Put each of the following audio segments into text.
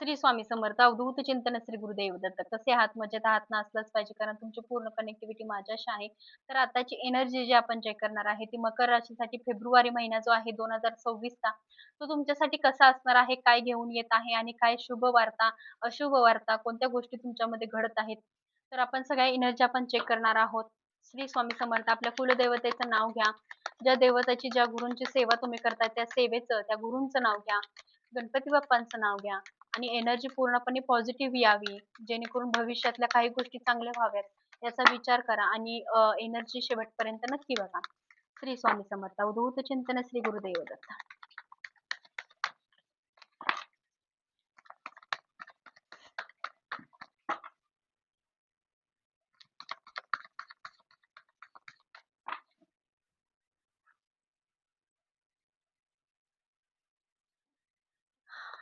श्री स्वामी समर्थ अवधूत चिंतन श्री गुरुदेव दत्त. कसे आहात मजेत आहात ना पाहिजे कारण तुमची पूर्ण कनेक्टिव्हिटी माझ्याशी आहे. तर आताची एनर्जी जी आपण चेक करणार आहे ती मकर राशीसाठी फेब्रुवारी महिना जो आहे दोन हजार सव्वीसचा तो तुमच्यासाठी कसा असणार आहे काय घेऊन येत आहे आणि काय शुभ वार्ता अशुभ वार्ता कोणत्या गोष्टी तुमच्यामध्ये घडत आहेत? तर आपण सगळ्या एनर्जी आपण चेक करणार आहोत. श्री स्वामी समर्थ आपल्या कुलदेवतेचं नाव घ्या. ज्या देवताची ज्या गुरूंची सेवा तुम्ही करताय त्या सेवेचं त्या गुरूंचं नाव घ्या. गणपती बाप्पांचं नाव घ्या. आणि एनर्जी पूर्णपणे पॉझिटिव्ह यावी जेणेकरून भविष्यातल्या काही गोष्टी चांगल्या व्हाव्यात याचा विचार करा आणि एनर्जी शेवटपर्यंत नक्की बघा. श्री स्वामी समर्थ. अवधूत चिंतन श्री गुरुदेव दत्त.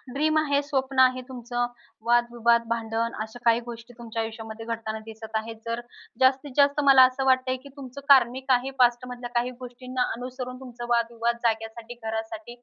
ड्रीम आहे स्वप्न आहे तुमचं. वादविवाद भांडण अशा काही गोष्टी तुमच्या आयुष्यामध्ये घडताना दिसत आहेत. जर जास्तीत जास्त मला असं वाटतंय की तुमचं कार्मिक आहे पास्ट मधल्या काही गोष्टींना अनुसरून तुमचं वादविवाद जाग्यासाठी घरासाठी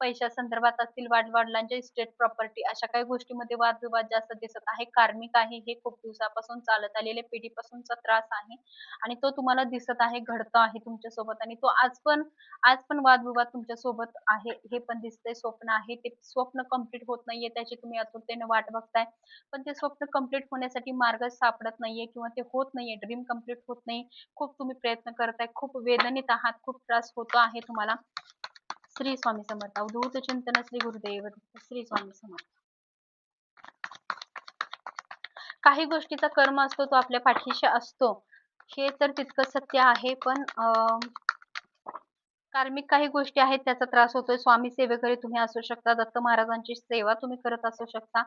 पैशा संदर्भात असतील वाडवडिलांच्या इस्टेट प्रॉपर्टी अशा काही गोष्टीमध्ये वादविवाद जास्त दिसत आहे. कार्मिक आहे हे खूप दिवसापासून चालत आलेले पिढीपासूनचा त्रास आहे आणि तो तुम्हाला दिसत आहे घडतो आहे तुमच्यासोबत आणि तो आज पण आज पण वादविवाद तुमच्यासोबत आहे हे पण दिसतंय. स्वप्न आहे ते स्वप्न कंप्लीट होत नाहीये त्याची तुम्ही आतुरतेने वाट बघताय. पण ते स्वप्न कंप्लीट होण्यासाठी मार्ग सापडत नाहीये किंवा ते होत नाहीये ड्रीम कंप्लीट होत नाही. खूप तुम्ही प्रयत्न करताय खूप वेदनेत आहात खूप त्रास होतो आहे तुम्हाला. श्री स्वामी समर्थ अवधूत चिंतन श्री गुरुदेव श्री स्वामी समर्थ. काही गोष्टीचा कर्म असतो तो आपल्या पाठीशी असतो. हे तर तितकं सत्य आहे पण कार्मिक काही गोष्टी आहेत त्याचा त्रास होतोय. स्वामी सेवेकरी तुम्ही असू शकता दत्त महाराजांची सेवा तुम्ही करत असू शकता.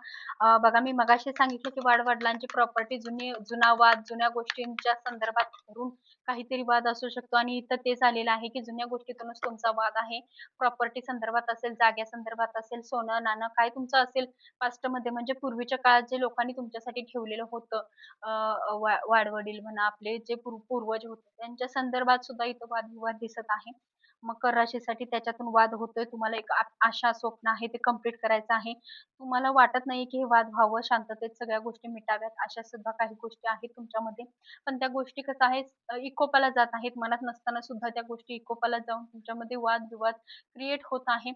बघा मी मगाशी सांगितलं की वाडवडिलांची प्रॉपर्टी जुनी जुना वाद जुन्या गोष्टींच्या संदर्भात धरून काहीतरी वाद असू शकतो. आणि इथं ते झालेलं आहे की जुन्या गोष्टीतूनच तुमचा वाद आहे. प्रॉपर्टी संदर्भात असेल जाग्या संदर्भात असेल सोनं नाणं काय तुमचं असेल पास्टमध्ये. म्हणजे पूर्वीच्या काळात जे लोकांनी तुमच्यासाठी ठेवलेलं होतं वाडवडील म्हणा आपले जे पूर्वज होते त्यांच्या संदर्भात सुद्धा इथं वादविवाद दिसत आहे. मकर राशीसाठी त्याच्यातून वाद होतोय. तुम्हाला एक आशा स्वप्न आहे ते कंप्लीट करायचं आहे. तुम्हाला वाटत नाही की हे वाद व्हावं शांततेत सगळ्या गोष्टी मिटाव्यात अशा सुद्धा काही गोष्टी आहेत तुमच्यामध्ये. पण त्या गोष्टी कसं आहे इकोपाला जात आहेत. मनात नसताना सुद्धा त्या गोष्टी इकोपाला जाऊन तुमच्यामध्ये वाद विवाद क्रिएट होत आहे.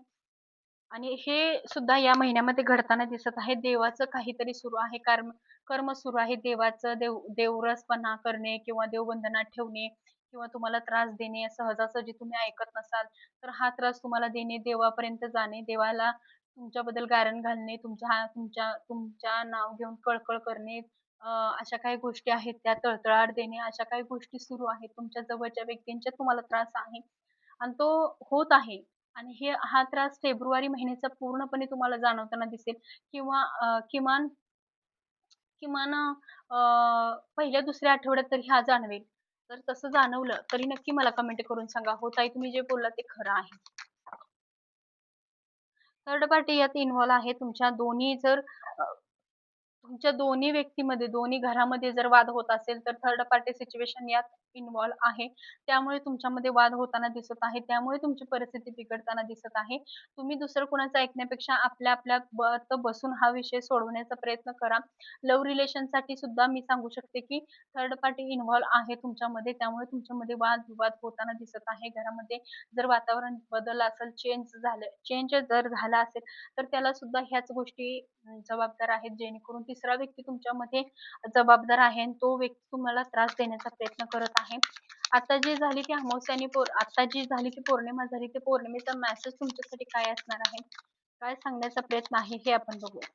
आणि हे सुद्धा या महिन्यामध्ये घडताना दिसत आहे. देवाचं काहीतरी सुरू आहे. कर्म कर्म सुरू आहे. देवाचं देव देवरसपणा करणे किंवा देवबंधनात ठेवणे किंवा तुम्हाला त्रास देणे सहजासहजी तुम्ही ऐकत नसाल तर हा त्रास तुम्हाला देणे देवापर्यंत जाणे देवाला तुमच्याबद्दल गारण घालणे तुमच्या तुमच्या तुमच्या नाव घेऊन कळकळ करणे अशा काही गोष्टी आहेत त्या तळतळाट देणे अशा काही गोष्टी सुरू आहेत तुमच्या जवळच्या व्यक्तींच्या तुम्हाला त्रास आहे आणि तो होत आहे. आणि हे हा त्रास फेब्रुवारी महिन्याचा पूर्णपणे तुम्हाला जाणवताना दिसेल किंवा किमान किमान पहिल्या दुसऱ्या आठवड्यात तरी हा जाणवेल. तर तसं जाणवलं तरी नक्की मला कमेंट करून सांगा. हो ताई तुम्ही जे बोलला ते खरं आहे. थर्ड पार्टी यात इन्व्हॉल्व आहे तुमच्या दोन्ही जर तुमच्या दोन्ही व्यक्तीमध्ये दोन्ही घरामध्ये जर वाद होत असेल तर थर्ड पार्टी सिच्युएशन यात इन्व्हॉल्व आहे. त्यामुळे तुमच्यामध्ये वाद होताना दिसत आहे. त्यामुळे तुमची परिस्थिती बिघडताना दिसत आहे. तुम्ही दुसरं कुणाचं ऐकण्यापेक्षा आपल्या आपल्या बसून हा विषय सोडवण्याचा प्रयत्न करा. लव्ह रिलेशनसाठी सुद्धा मी सांगू शकते की थर्ड पार्टी इन्व्हॉल्व आहे तुमच्यामध्ये. त्यामुळे तुमच्यामध्ये वाद विवाद होताना दिसत आहे. घरामध्ये जर वातावरण बदल असेल चेंज झालं चेंज जर झाला असेल तर त्याला सुद्धा ह्याच गोष्टी जबाबदार आहेत. जेणेकरून तिसरा व्यक्ती तुमच्यामध्ये जबाबदार आहे आणि तो व्यक्ती तुम्हाला त्रास देण्याचा प्रयत्न करत आहे. आता जी झाली ती अमावस्या आता जी झाली ती पौर्णिमा झाली ते पौर्णिमेचा मेसेज तुमच्यासाठी काय असणार आहे? काय सांगण्याचा प्रयत्न आहे हे आपण बघूया.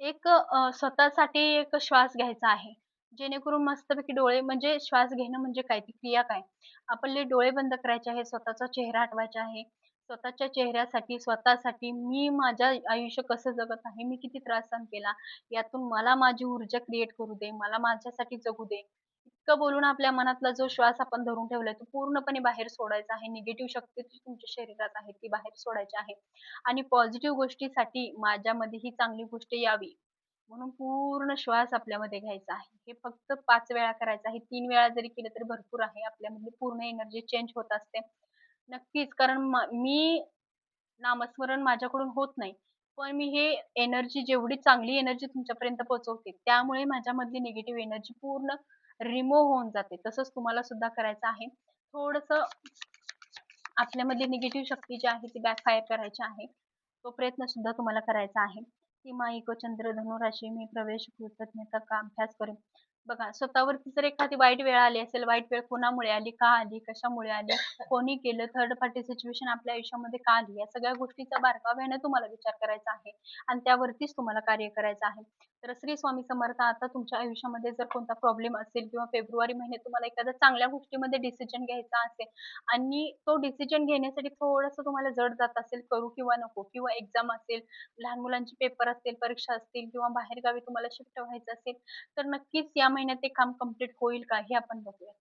एक स्वतःसाठी एक श्वास घ्यायचा आहे. जेणेकरून मस्तपैकी डोळे म्हणजे श्वास घेणं म्हणजे काय? ती क्रिया काय? आपले डोळे बंद करायचे आहे स्वतःचा चेहरा आठवायचा आहे. स्वतःच्या चेहऱ्यासाठी स्वतःसाठी मी माझ्या आयुष्य कसं जगत आहे मी किती त्रास सहन केला यातून मला माझी ऊर्जा क्रिएट करू दे मला माझ्यासाठी जगू दे. इतकं बोलून आपल्या मनातला जो श्वास आपण धरून ठेवलाय तो पूर्णपणे बाहेर सोडायचा आहे. निगेटिव्ह शक्ती जी तुमच्या शरीरात आहे ती बाहेर सोडायची आहे. आणि पॉझिटिव्ह गोष्टीसाठी माझ्यामध्ये ही चांगली गोष्ट यावी. म्हणून पूर्ण श्वास आपल्यामध्ये घ्यायचा आहे. हे फक्त पाच वेळा करायचं आहे. तीन वेळा जरी केलं तरी भरपूर आहे. आपल्यामध्ये पूर्ण एनर्जी चेंज होत असते. नक्कीच. कारण मी नामस्मरण माझ्याकडून होत नाही. पण मी हे एनर्जी जेवढी चांगली एनर्जी तुमच्यापर्यंत पोहोचवते त्यामुळे माझ्यामधली निगेटिव्ह एनर्जी पूर्ण रिमूव्ह होऊन जाते. तसंच तुम्हाला सुद्धा करायचं आहे. थोडस आपल्यामधली निगेटिव्ह शक्ती जी आहे ती बॅकफायर करायची आहे. तो प्रयत्न सुद्धा तुम्हाला करायचा आहे. ती माईक चंद्र धनुराशी मी प्रवेश कृतज्ञता का अभ्यास करेन? बघा स्वतःवरती जर एखादी वाईट वेळ आली असेल वाईट वेळ कोणामुळे आली का आली कशामुळे आली कोणी केलं थर्ड पार्टी सिच्युएशन आपल्या आयुष्यामध्ये का आली या सगळ्या गोष्टीचा बारकाव्याने तुम्हाला विचार करायचा आहे आणि त्यावरतीच तुम्हाला कार्य करायचं आहे. तर श्री स्वामी समर्थ आता तुमच्या आयुष्यामध्ये जर कोणता प्रॉब्लेम असेल किंवा फेब्रुवारी महिन्यात तुम्हाला एखाद्या चांगल्या गोष्टीमध्ये डिसिजन घ्यायचा असेल आणि तो डिसिजन घेण्यासाठी थोडस तुम्हाला जड जात असेल करू किंवा नको किंवा एक्झाम असेल लहान मुलांचे पेपर असतील परीक्षा असतील किंवा बाहेरगावी तुम्हाला शिफ्ट व्हायचं असेल तर नक्कीच या महिन्यात ते काम कंप्लीट होईल का हे आपण बघूया.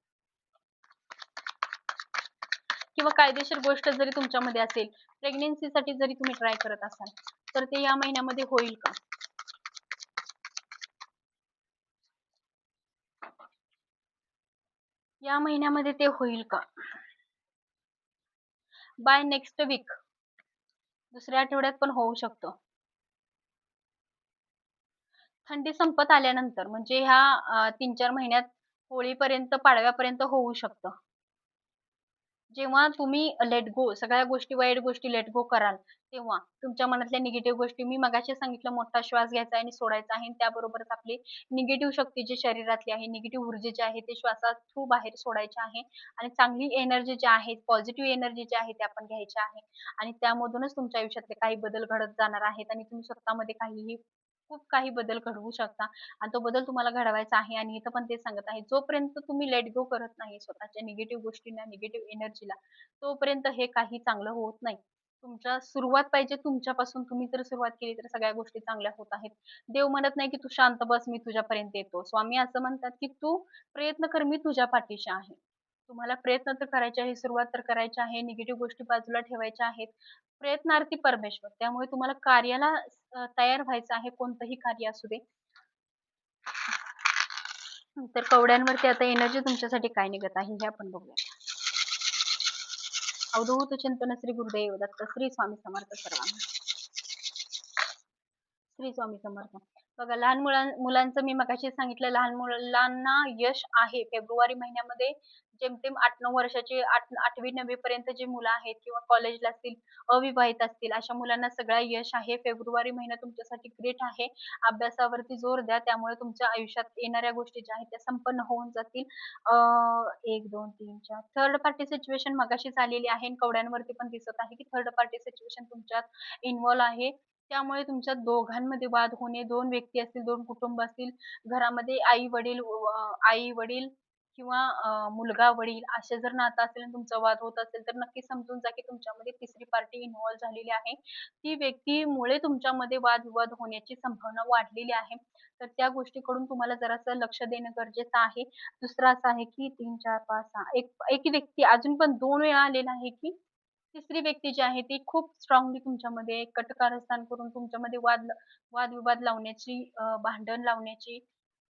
किंवा कायदेशीर गोष्ट जरी तुमच्यामध्ये असेल प्रेग्नेन्सीसाठी जरी तुम्ही ट्राय करत असाल तर ते या महिन्यामध्ये होईल का? या महिन्यामध्ये ते होईल का? बाय नेक्स्ट वीक दुसऱ्या आठवड्यात पण होऊ शकतं. थंडी संपत आल्यानंतर म्हणजे ह्या तीन चार महिन्यात होळीपर्यंत पाडव्यापर्यंत होऊ शकतं. जेव्हा तुम्ही लेट गो सगळ्या गोष्टी वाईट गोष्टी लेट गो कराल तेव्हा तुमच्या मनातल्या निगेटिव्ह गोष्टी मी मगाशी सांगितलं मोठा श्वास घ्यायचा आणि सोडायचा आहे त्याबरोबरच आपली निगेटिव्ह शक्ती जी शरीरातली आहे निगेटिव्ह ऊर्जा जी आहे ते श्वासात थ्रू बाहेर सोडायची आहे आणि चांगली एनर्जी जी आहे पॉझिटिव्ह एनर्जी जी आहे ते आपण घ्यायची आहे. आणि त्यामधूनच तुमच्या आयुष्यातले काही बदल घडत जाणार आहेत आणि तुम्ही स्वतःमध्ये काहीही खूप काही बदल घडवू शकता. आणि तो बदल तुम्हाला घडवायचा आहे आणि इथं पण ते सांगत आहे. जोपर्यंत तुम्ही लेट गो करत नाही स्वतःच्या निगेटिव्ह गोष्टींना निगेटिव्ह एनर्जीला तोपर्यंत हे काही चांगलं होत नाही. तुमच्या सुरुवात पाहिजे तुमच्यापासून. तुम्ही जर सुरुवात केली तर सगळ्या गोष्टी चांगल्या होत आहेत. देव म्हणत नाही की तू शांत बस मी तुझ्यापर्यंत येतो. स्वामी असं म्हणतात की तू प्रयत्न कर मी तुझ्या पाठीशी आहे. तुम्हाला प्रयत्न तर करायचे आहे सुरुवात तर करायची आहे निगेटिव्ह गोष्टी बाजूला ठेवायच्या आहेत. प्रयत्नार्थी परमेश्वर त्यामुळे तुम्हाला कार्याला तयार व्हायचं आहे कोणतंही कार्य असू दे. तर कवड्यांवरती आता एनर्जी तुमच्यासाठी काय निघत आहे हे आपण बघूया. अवधूत चिंतन श्री गुरुदेव दत्त श्री स्वामी समर्थ सर्वांना. श्री स्वामी समर्थ. बघा लहान मुलां मुलांचं मी मगाशी सांगितलं लहान मुलांना यश आहे. फेब्रुवारी महिन्यामध्ये जेमतेम आठ नऊ वर्षाचे आठ आठवी नववी पर्यंत जे मुलं आहेत किंवा कॉलेजला असतील अविवाहित असतील अशा मुलांना सगळ्या यश आहे. फेब्रुवारी महिना तुमच्यासाठी ग्रेट आहे. अभ्यासावरती जोर द्या. त्यामुळे तुमच्या आयुष्यात येणाऱ्या गोष्टी ज्या आहेत त्या संपन्न होऊन जातील. एक दोन तीन चार. थर्ड पार्टी सिच्युएशन मगाशीच आलेली आहे कवड्यांवरती पण दिसत आहे की थर्ड पार्टी सिच्युएशन तुमच्यात इन्व्हॉल्व आहे. त्यामुळे तुमच्या दोघांमध्ये वाद होणे दोन व्यक्ती असतील दोन कुटुंब असतील घरामध्ये आई वडील आई वडील किंवा मुलगा वडील असे जर नातं असेल आणि तुमचा वाद होत असेल तर नक्की समजून जा की तुमच्यामध्ये तिसरी पार्टी इन्व्हॉल्व झालेली आहे. ती व्यक्तीमुळे तुमच्यामध्ये वादविवाद होण्याची संभावना वाढलेली आहे. तर त्या गोष्टीकडून तुम्हाला जरासं लक्ष देणं गरजेचं आहे. दुसरं असं आहे की तीन चार पाच सहा एक एक व्यक्ती अजून पण दोन वेळा आलेला आहे की तिसरी व्यक्ती जी आहे ती खूप स्ट्रॉंगली तुमच्यामध्ये कटकारस्थान करून तुमच्यामध्ये वाद वादविवाद लावण्याची भांडण लावण्याची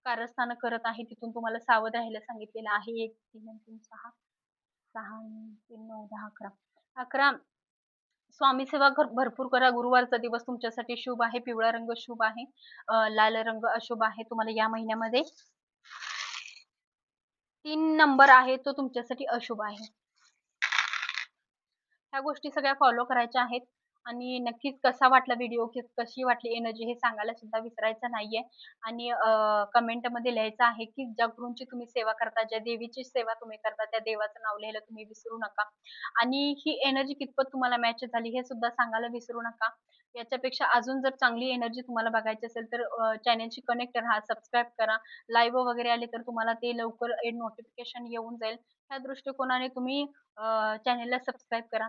कारस्थान करत आहे तिथून तुम्हाला सावध राहायला सांगितलेलं आहे. एक तीन तीन सहा सहा तीन नऊ दहा अकरा. अकरा स्वामी सेवा भरपूर करा. गुरुवारचा दिवस तुमच्यासाठी शुभ आहे. पिवळा रंग शुभ आहे. लाल रंग अशुभ आहे. तुम्हाला या महिन्यामध्ये तीन नंबर आहे तो तुमच्यासाठी अशुभ आहे. ह्या गोष्टी सगळ्या फॉलो करायच्या आहेत. आणि नक्कीच कसा वाटला व्हिडिओ कशी वाटली एनर्जी हे सांगायला सुद्धा विसरायचं नाहीये. आणि कमेंटमध्ये लिहायचं आहे की ज्या गुरूंची तुम्ही सेवा करता ज्या देवीची सेवा तुम्ही करता त्या देवाचं नाव लिहायला तुम्ही विसरू नका. आणि ही एनर्जी कितपत तुम्हाला मॅच झाली हे सुद्धा सांगायला विसरू नका. याच्यापेक्षा अजून जर चांगली एनर्जी तुम्हाला बघायची असेल तर चॅनलशी कनेक्ट राहा सबस्क्राईब करा. लाईव्ह वगैरे आले तर तुम्हाला ते लवकर नोटिफिकेशन येऊन जाईल. त्या दृष्टिकोनाने तुम्ही चॅनेलला सबस्क्राईब करा.